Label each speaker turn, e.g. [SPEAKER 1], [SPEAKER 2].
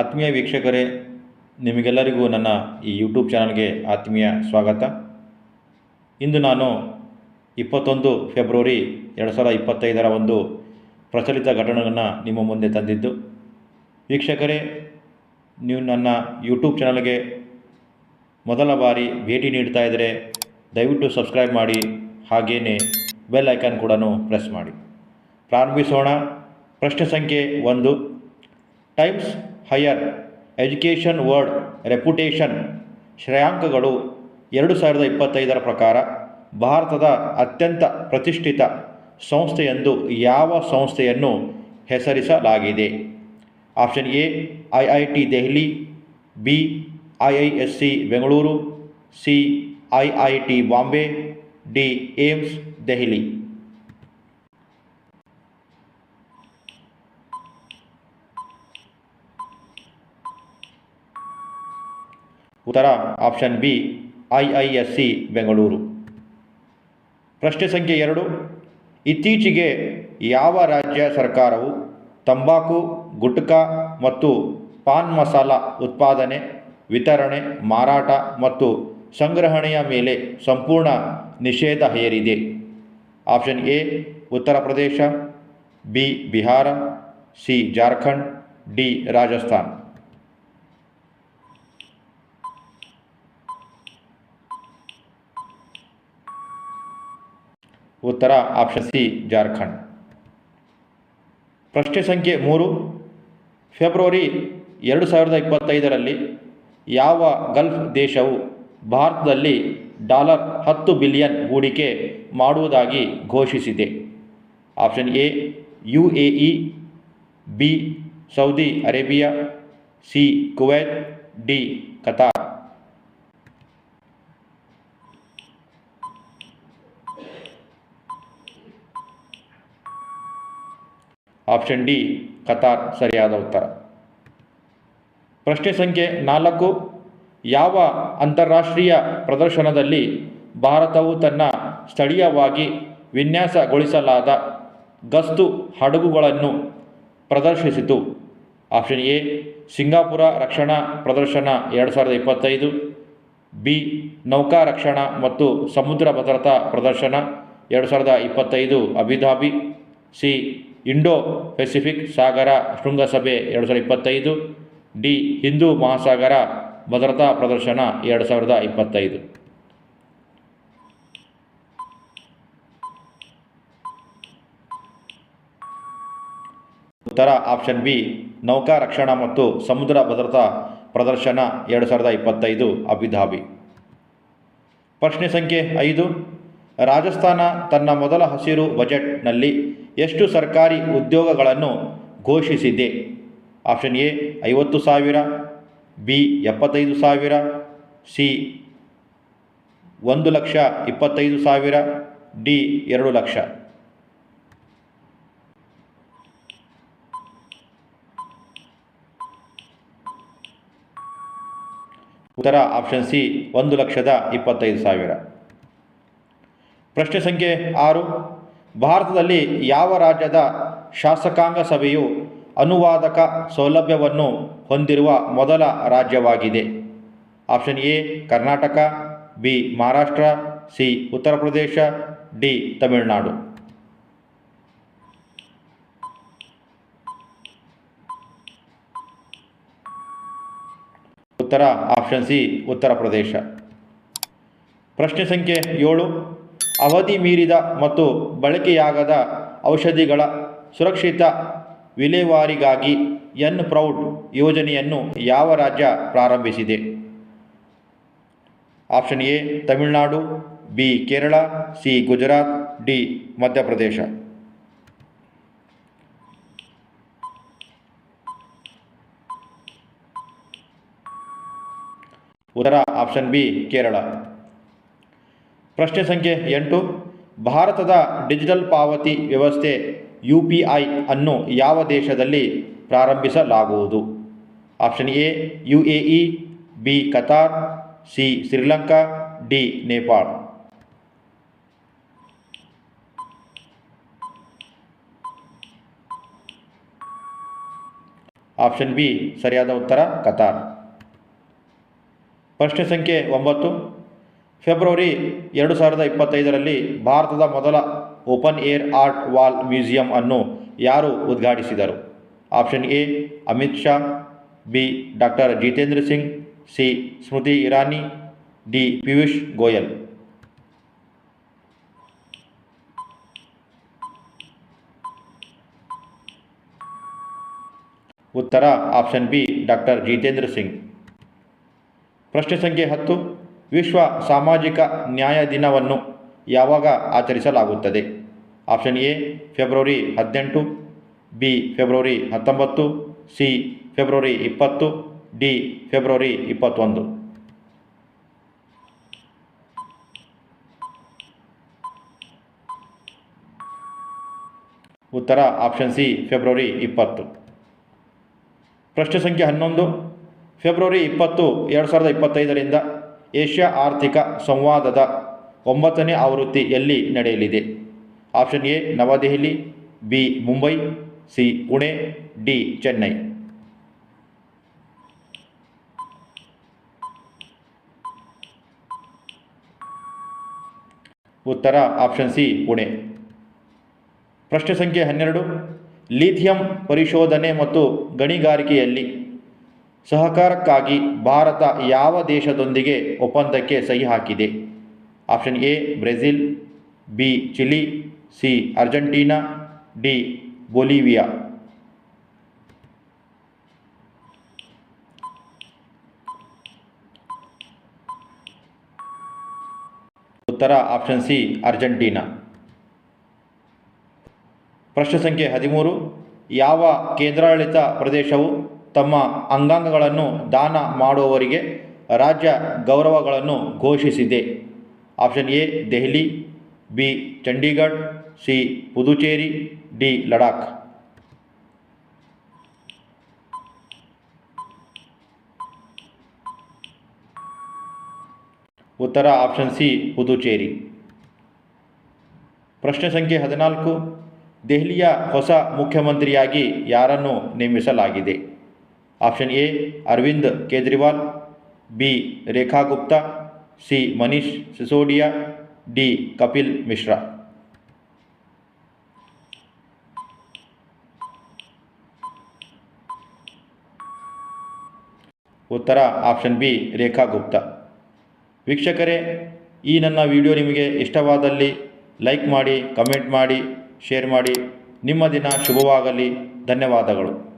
[SPEAKER 1] ಆತ್ಮೀಯ ವೀಕ್ಷಕರೇ, ನಿಮಗೆಲ್ಲರಿಗೂ ನನ್ನ ಈ ಯೂಟ್ಯೂಬ್ ಚಾನಲ್ಗೆ ಆತ್ಮೀಯ ಸ್ವಾಗತ. ಇಂದು ನಾನು ಇಪ್ಪತ್ತೊಂದು ಫೆಬ್ರವರಿ ಎರಡು ಸಾವಿರದ ಇಪ್ಪತ್ತೈದರ ಒಂದು ಪ್ರಚಲಿತ ಘಟನೆಗಳನ್ನು ನಿಮ್ಮ ಮುಂದೆ ತಂದಿದ್ದು. ವೀಕ್ಷಕರೇ, ನೀವು ನನ್ನ ಯೂಟ್ಯೂಬ್ ಚಾನಲ್ಗೆ ಮೊದಲ ಬಾರಿ ಭೇಟಿ ನೀಡ್ತಾ ಇದ್ದರೆ ದಯವಿಟ್ಟು ಸಬ್ಸ್ಕ್ರೈಬ್ ಮಾಡಿ ಹಾಗೆಯೇ ಬೆಲ್ ಐಕಾನ್ ಕೂಡ ಪ್ರೆಸ್ ಮಾಡಿ. ಪ್ರಾರಂಭಿಸೋಣ. ಪ್ರಶ್ನೆ ಸಂಖ್ಯೆ ಒಂದು. Times Higher Education world reputation ಶ್ರೇಯಾಂಕಗಳು ಎರಡು ಸಾವಿರದ ಇಪ್ಪತ್ತೈದರ ಪ್ರಕಾರ ಭಾರತದ ಅತ್ಯಂತ ಪ್ರತಿಷ್ಠಿತ ಸಂಸ್ಥೆಯೆಂದು ಯಾವ ಸಂಸ್ಥೆಯನ್ನು ಹೆಸರಿಸಲಾಗಿದೆ? Option A, I I T Delhi, B, I I S C Bengaluru, C, I I T Bombay, D, AIIMS, Delhi. ಉತ್ತರ option B, I I S C, Bengaluru. ಪ್ರಶ್ನೆ ಸಂಖ್ಯೆ ಎರಡು, ಇತ್ತೀಚೆಗೆ ಯಾವ ರಾಜ್ಯ ಸರ್ಕಾರವು ತಂಬಾಕು, ಗುಟ್ಕಾ ಮತ್ತು ಪಾನ್ ಮಸಾಲ ಉತ್ಪಾದನೆ, ವಿತರಣೆ, ಮಾರಾಟ ಮತ್ತು ಸಂಗ್ರಹಣೆಯ ಮೇಲೆ ಸಂಪೂರ್ಣ ನಿಷೇಧ ಹೇರಿದೆ? Option A, Uttar Pradesh, B, Bihar, C, Jharkhand, D, Rajasthan. ಉತ್ತರ ಆಪ್ಷನ್ ಸಿ, ಜಾರ್ಖಂಡ್. ಪ್ರಶ್ನೆ ಸಂಖ್ಯೆ ಮೂರು. ಫೆಬ್ರವರಿ ಎರಡು ಸಾವಿರದ ಇಪ್ಪತ್ತೈದರಲ್ಲಿ ಯಾವ ಗಲ್ಫ್ ದೇಶವು ಭಾರತದಲ್ಲಿ ಡಾಲರ್ ಹತ್ತು ಬಿಲಿಯನ್ ಹೂಡಿಕೆ ಮಾಡುವುದಾಗಿ ಘೋಷಿಸಿದೆ? Option A U A E B, Saudi Arabia, C, Kuwait, D, Qatar. Option D Qatar ಸರಿಯಾದ ಉತ್ತರ. ಪ್ರಶ್ನೆ ಸಂಖ್ಯೆ ನಾಲ್ಕು, ಯಾವ ಅಂತಾರಾಷ್ಟ್ರೀಯ ಪ್ರದರ್ಶನದಲ್ಲಿ ಭಾರತವು ತನ್ನ ಸ್ಥಳೀಯವಾಗಿ ವಿನ್ಯಾಸಗೊಳಿಸಲಾದ ಗಸ್ತು ಹಡಗುಗಳನ್ನು ಪ್ರದರ್ಶಿಸಿತು? ಆಪ್ಷನ್ ಎ, ಸಿಂಗಾಪುರ ರಕ್ಷಣಾ ಪ್ರದರ್ಶನ ಎರಡು ಸಾವಿರದ ಇಪ್ಪತ್ತೈದು, ಬಿ, ನೌಕಾ ರಕ್ಷಣಾ ಮತ್ತು ಸಮುದ್ರ ಭದ್ರತಾ ಪ್ರದರ್ಶನ ಎರಡು ಸಾವಿರದ ಇಪ್ಪತ್ತೈದು, Abu Dhabi, C Indo Pacific ಸಾಗರ ಶೃಂಗಸಭೆ ಎರಡು ಸಾವಿರದ ಇಪ್ಪತ್ತೈದು, ಡಿ ಹಿಂದೂ ಮಹಾಸಾಗರ ಭದ್ರತಾ ಪ್ರದರ್ಶನ ಎರಡು ಸಾವಿರದ ಇಪ್ಪತ್ತೈದು. ಉತ್ತರ ಆಪ್ಷನ್ ಬಿ, ನೌಕಾ ರಕ್ಷಣಾ ಮತ್ತು ಸಮುದ್ರ ಭದ್ರತಾ ಪ್ರದರ್ಶನ ಎರಡು ಸಾವಿರದ ಇಪ್ಪತ್ತೈದು, ಅಬುಧಾಬಿ. ಪ್ರಶ್ನೆ ಸಂಖ್ಯೆ ಐದು, ರಾಜಸ್ಥಾನ ತನ್ನ ಮೊದಲ ಹಸಿರು ಬಜೆಟ್ನಲ್ಲಿ ಎಷ್ಟು ಸರ್ಕಾರಿ ಉದ್ಯೋಗಗಳನ್ನು ಘೋಷಿಸಿದೆ? ಆಪ್ಷನ್ ಎ, ಐವತ್ತು ಸಾವಿರ, ಬಿ, ಎಪ್ಪತ್ತೈದು ಸಾವಿರ, ಸಿ, ಒಂದು ಲಕ್ಷ ಇಪ್ಪತ್ತೈದು ಸಾವಿರ, ಡಿ, ಎರಡು ಲಕ್ಷ. ಉತ್ತರ ಆಪ್ಷನ್ ಸಿ, ಒಂದು ಲಕ್ಷದ ಇಪ್ಪತ್ತೈದು ಸಾವಿರ. ಪ್ರಶ್ನೆ ಸಂಖ್ಯೆ ಆರು. ಭಾರತದಲ್ಲಿ ಯಾವ ರಾಜ್ಯದ ಶಾಸಕಾಂಗ ಸಭೆಯು ಅನುವಾದಕ ಸೌಲಭ್ಯವನ್ನು ಹೊಂದಿರುವ ಮೊದಲ ರಾಜ್ಯವಾಗಿದೆ? Option A, Karnataka, B, Maharashtra, C, Uttar Pradesh, D, Tamil Nadu. ಉತ್ತರ, ಆಪ್ಷನ್ ಸಿ, ಉತ್ತರ ಪ್ರದೇಶ. ಪ್ರಶ್ನೆ ಸಂಖ್ಯೆ ಏಳು ಅವಧಿ ಮೀರಿದ ಮತ್ತು ಬಳಕೆಯಾಗದ ಔಷಧಿಗಳ ಸುರಕ್ಷಿತ ವಿಲೇವಾರಿಗಾಗಿ ಎನ್ ಪ್ರೌಡ್ ಯೋಜನೆಯನ್ನು ಯಾವ ರಾಜ್ಯ ಪ್ರಾರಂಭಿಸಿದೆ? Option A, Tamil Nadu, B, Kerala, C, Gujarat, D, Madhya Pradesh. ಉತ್ತರ ಆಪ್ಷನ್ ಬಿ, ಕೇರಳ. ಪ್ರಶ್ನೆ ಸಂಖ್ಯೆ ಎಂಟು. ಭಾರತದ ಡಿಜಿಟಲ್ ಪಾವತಿ ವ್ಯವಸ್ಥೆ ಯು ಪಿ ಐ ಅನ್ನು ಯಾವ ದೇಶದಲ್ಲಿ ಪ್ರಾರಂಭಿಸಲಾಗುವುದು? Option A, U A E, B, Qatar, C, Sri Lanka, D, Nepal. Option B, ಸರಿಯಾದ ಉತ್ತರ ಕತಾರ್. ಪ್ರಶ್ನೆ ಸಂಖ್ಯೆ ಒಂಬತ್ತು. ಫೆಬ್ರವರಿ ಎರಡು ಸಾವಿರದ ಇಪ್ಪತ್ತೈದರಲ್ಲಿ ಭಾರತದ ಮೊದಲ open air art wall museum ಅನ್ನು ಯಾರು ಉದ್ಘಾಟಿಸಿದರು? Option A, Amit Shah, B, doctor Jitendra Singh, C, Smriti Irani, D, Piyush Goyal. ಉತ್ತರ, option B, doctor Jitendra Singh. ಪ್ರಶ್ನೆ ಸಂಖ್ಯೆ ಹತ್ತು ವಿಶ್ವ ಸಾಮಾಜಿಕ ನ್ಯಾಯ ದಿನವನ್ನು ಯಾವಾಗ ಆಚರಿಸಲಾಗುತ್ತದೆ? ಆಪ್ಷನ್ ಎ, ಫೆಬ್ರವರಿ ಹದಿನೆಂಟು, ಬಿ, ಫೆಬ್ರವರಿ ಹತ್ತೊಂಬತ್ತು, ಸಿ, ಫೆಬ್ರವರಿ ಇಪ್ಪತ್ತು, ಡಿ, ಫೆಬ್ರವರಿ ಇಪ್ಪತ್ತೊಂದು. ಉತ್ತರ ಆಪ್ಷನ್ ಸಿ, ಫೆಬ್ರವರಿ ಇಪ್ಪತ್ತು. ಪ್ರಶ್ನೆ ಸಂಖ್ಯೆ ಹನ್ನೊಂದು, ಫೆಬ್ರವರಿ ಇಪ್ಪತ್ತು, ಎರಡು ಸಾವಿರದ ಇಪ್ಪತ್ತೈದರಿಂದ ಏಷ್ಯಾ ಆರ್ಥಿಕ ಸಂವಾದದ ಒಂಬತ್ತನೇ ಆವೃತ್ತಿ ಎಲ್ಲಿ ನಡೆಯಲಿದೆ? Option A, New Delhi, B, Mumbai, C, Pune, D, Chennai. ಉತ್ತರ, ಆಪ್ಷನ್ ಸಿ, ಪುಣೆ. ಪ್ರಶ್ನೆ ಸಂಖ್ಯೆ ಹನ್ನೆರಡು, ಲಿಥಿಯಂ ಪರಿಶೋಧನೆ ಮತ್ತು ಗಣಿಗಾರಿಕೆಯಲ್ಲಿ ಸಹಕಾರಕ್ಕಾಗಿ ಭಾರತ ಯಾವ ದೇಶದೊಂದಿಗೆ ಒಪ್ಪಂದಕ್ಕೆ ಸಹಿ ಹಾಕಿದೆ? Option A, Brazil, B, Chile, C, Argentina, D, Bolivia. ಉತ್ತರ ಆಪ್ಷನ್ ಸಿ, ಅರ್ಜೆಂಟೀನಾ. ಪ್ರಶ್ನೆ ಸಂಖ್ಯೆ ಹದಿಮೂರು, ಯಾವ ಕೇಂದ್ರಾಡಳಿತ ಪ್ರದೇಶವು ತಮ್ಮ ಅಂಗಾಂಗಗಳನ್ನು ದಾನ ಮಾಡುವವರಿಗೆ ರಾಜ್ಯ ಗೌರವಗಳನ್ನು ಘೋಷಿಸಿದೆ. Option A, Delhi, B, Chandigarh, C, Puducherry, D, Ladakh. ಉತ್ತರ ಆಪ್ಷನ್ ಸಿ, ಪುದುಚೇರಿ. ಪ್ರಶ್ನೆ ಸಂಖ್ಯೆ ಹದಿನಾಲ್ಕು, ದೆಹಲಿಯ ಹೊಸ ಮುಖ್ಯಮಂತ್ರಿಯಾಗಿ ಯಾರನ್ನು ನೇಮಿಸಲಾಗಿದೆ? Option A, Arvind Kejriwal, B, Rekha Gupta, C, Manish Sisodia, D, Kapil Mishra. ಉತ್ತರ, ಆಪ್ಷನ್ ಬಿ, ರೇಖಾ ಗುಪ್ತಾ. ವೀಕ್ಷಕರೇ, ಈ ನನ್ನ ವಿಡಿಯೋ ನಿಮಗೆ ಇಷ್ಟವಾದಲ್ಲಿ ಲೈಕ್ ಮಾಡಿ, ಕಮೆಂಟ್ ಮಾಡಿ, ಶೇರ್ ಮಾಡಿ. ನಿಮ್ಮ ದಿನ ಶುಭವಾಗಲಿ. ಧನ್ಯವಾದಗಳು.